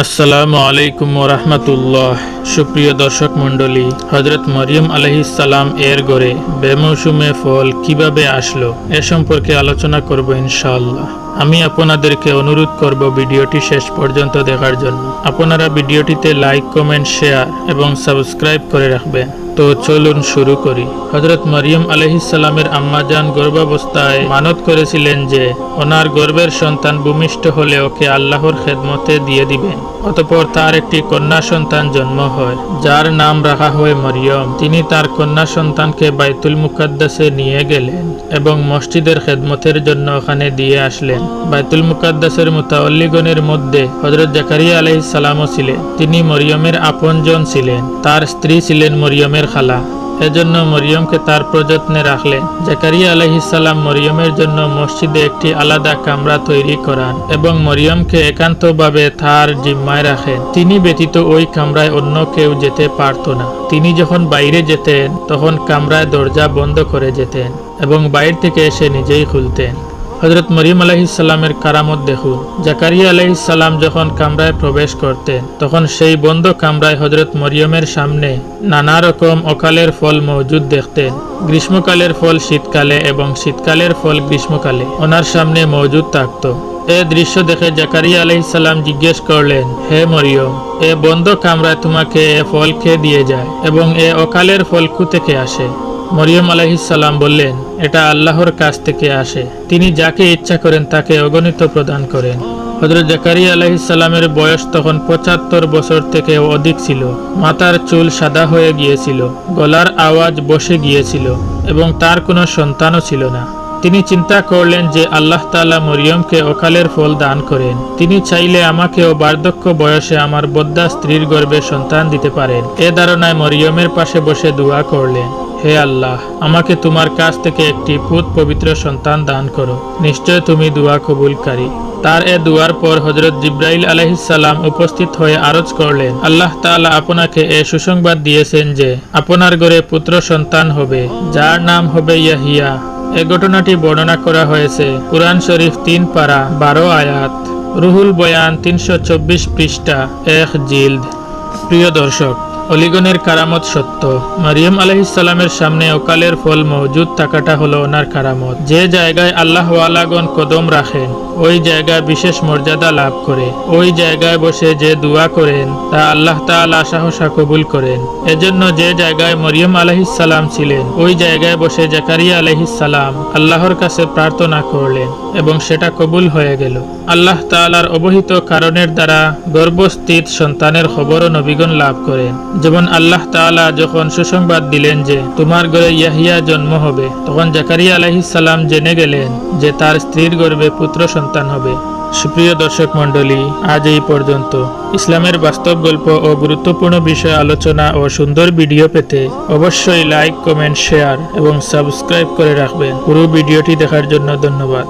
আসসালামু আলাইকুম রহমতুল্লাহ। সুপ্রিয় দর্শক মণ্ডলী হজরত মরিয়ম সালাম এর গড়ে বেমৌসুমে ফল কীভাবে আসলো এ সম্পর্কে আলোচনা করব ইনশাআল্লাহ। আমি আপনাদেরকে অনুরোধ করব ভিডিওটি শেষ পর্যন্ত দেখার জন্য। আপনারা ভিডিওটিতে লাইক, কমেন্ট, শেয়ার এবং সাবস্ক্রাইব করে রাখবেন। তো চলুন শুরু করি। হজরত মরিয়ম আলহিসাল্লামের আম্মাজান গর্ভাবস্থায় মানত করেছিলেন যে, ওনার গর্ভের সন্তান ভূমিষ্ঠ হলে ওকে আল্লাহর খেদমতে দিয়ে দিবেন অতপর তার একটি কন্যা সন্তান জন্ম হয়, যার নাম রাখা হয় মরিয়ম। তিনি তার কন্যা সন্তানকে বাইতুল মুকাদ্দাসে নিয়ে গেলেন এবং মসজিদের খেদমতের জন্য ওখানে দিয়ে আসলেন। বাইতুল মুকাদ্দাসের মুতাল্লিগণের মধ্যে হজরত জাকারিয়া আলহিস ছিলেন। তিনি মরিয়মের আপনজন ছিলেন। তার স্ত্রী ছিলেন মরিয়মের খালা। এজন্য মরিয়মকে তার প্রযত্নে রাখলেন জাকারিয়া আলহিসাল্লাম মরিয়মের জন্য মসজিদে একটি আলাদা কামরা তৈরি করান এবং মরিয়মকে একান্তভাবে তার জিম্মায় রাখেন। তিনি ব্যতীত ওই কামরায় অন্য কেউ যেতে পারত না। তিনি যখন বাইরে যেতেন, তখন কামরায় দরজা বন্ধ করে যেতেন এবং বাইরে থেকে এসে নিজেই খুলতেন। হজরত মরিম আলাইসাল্লামের কারামত দেখুন জাকারিয়া আলাইসাল্লাম যখন কামরায় প্রবেশ করতেন, তখন সেই বন্ধ কামরায় হজরত মরিয়মের সামনে নানা রকম অকালের ফল মজুদ দেখতেন। গ্রীষ্মকালের ফল শীতকালে এবং শীতকালের ফল গ্রীষ্মকালে ওনার সামনে মজুদ থাকত। এ দৃশ্য দেখে জাকারিয়া আলাইসাল্লাম জিজ্ঞেস করলেন, হে মরিয়ম, এ বন্ধ কামরায় তোমাকে এ ফল খেয়ে দিয়ে যায় এবং এ অকালের ফল কু থেকে আসে? মরিয়ম আলাইহিসাল্লাম বললেন, এটা আল্লাহর কাছ থেকে আসে। তিনি যাকে ইচ্ছা করেন তাকে অগণিত প্রদান করেন। হজরত জাকারিয়া আলাইহিসাল্লামের বয়স তখন পঁচাত্তর বছর থেকে অধিক ছিল। মাতার চুল সাদা হয়ে গিয়েছিল। গলার আওয়াজ বসে গিয়েছিল এবং তার কোনো সন্তানও ছিল না। তিনি চিন্তা করলেন যে আল্লাহ তাআলা মরিয়মকে অকালের ফল দান করেন। তিনি চাইলে আমাকেও বার্ধক্য বয়সে আমার বদ্যা স্ত্রীর গর্ভে সন্তান দিতে পারেন। এ ধারণায় মরিয়মের পাশে বসে দোয়া করলেন, হে আল্লাহ, আমাকে তোমার কাছ থেকে একটি পুত পবিত্র সন্তান দান করো। নিশ্চয় তুমি দোয়া কবুলকারী। তার এ দুয়ার পর হজরত জিব্রাইল আলহিসাল্লাম উপস্থিত হয়ে আরজ করলেন, আল্লাহ তাআলা আপনাকে এ সুসংবাদ দিয়েছেন যে আপনার ঘরে পুত্র সন্তান হবে, যার নাম হবে ইয়াহিয়া। এ ঘটনাটি বর্ণনা করা হয়েছে। কুরআন শরীফ তিন পারা, বারো আয়াত। রুহুল বয়ান তিনশো চব্বিশ পৃষ্ঠা, এক জিল্দ প্রিয় দর্শক অলিগনের কারামত সত্য। মারিয়াম আলহিসাল্লামের সামনে অকালের ফল মজুদ থাকাটা হলো ওনার কারামত। যে জায়গায় আল্লাহ আলাগন কদম রাখেন, ওই জায়গায় বিশেষ মর্যাদা লাভ করে। ওই জায়গায় বসে যে দোয়া করেন, তা আল্লাহ তাআলা সাহসা কবুল করেন। এজন্য যে জায়গায় মরিয়ম আলহিসাল্লাম ছিলেন, ওই জায়গায় বসে জাকারিয়া আলহিসাল্লাম আল্লাহর কাছে প্রার্থনা করলেন এবং সেটা কবুল হয়ে গেল। আল্লাহ তাআলার অবহিত কারণের দ্বারা গর্ভস্থিত সন্তানের খবরও নবীগণ লাভ করেন। যেমন আল্লাহ তাআলা যখন সুসংবাদ দিলেন যে তোমার ঘরে ইয়াহিয়া জন্ম হবে, তখন জাকারিয়া আলহিসাল্লাম জেনে গেলেন যে তার স্ত্রীর গর্বে পুত্র সন্তান হবে। সুপ্রিয় দর্শক মণ্ডলী, আজ এই পর্যন্ত। ইসলামের বাস্তব গল্প ও গুরুত্বপূর্ণ বিষয় আলোচনা ও সুন্দর ভিডিও পেতে অবশ্যই লাইক, কমেন্ট, শেয়ার এবং সাবস্ক্রাইব করে রাখবেন। পুরো ভিডিওটি দেখার জন্য ধন্যবাদ।